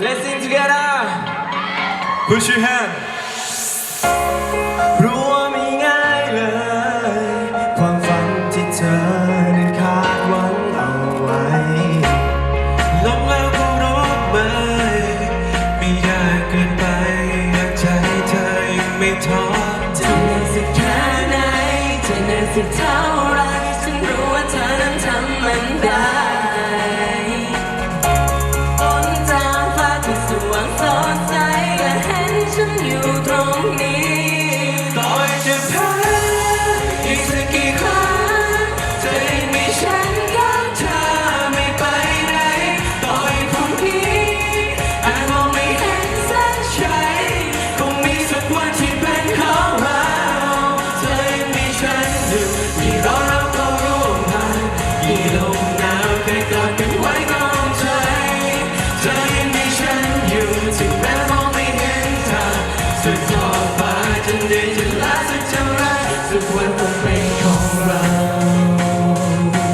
Let's sing together Push your hand รู้ว่าไม่ง่ายเลย ความฝันที่เธอนั้นคาดหวังเอาไว้ลงแล้วก็รู้ไหมไม่ยากเกินไปอยากจะให้เธอยังไม่ท้อจะเหนื่อยสักแค่ไหนจะเหนื่อยสักเท่าไรฉันรู้ว่าเธอนั้นทำมันได้ ฉันอยู่ตรงนี้ต่อให้จะแพ้อีกสักกี่ครั้งจะยังมีฉันกับเธอไม่ไปไหนต่อให้พรุ่งนี้อาจมองไม่เห็นส้นชัยคงมีสักวันที่เป็นของเราเธอยังมีฉันอยู่ที่รอเราเข้าร่วมผ่านกี่ลมหนาวเคยกอดกันไว้ก่อน นทางสุดขอบฟ้าจะเหนื่อยจะล้าสักเท่าไรสักวันคงเป็น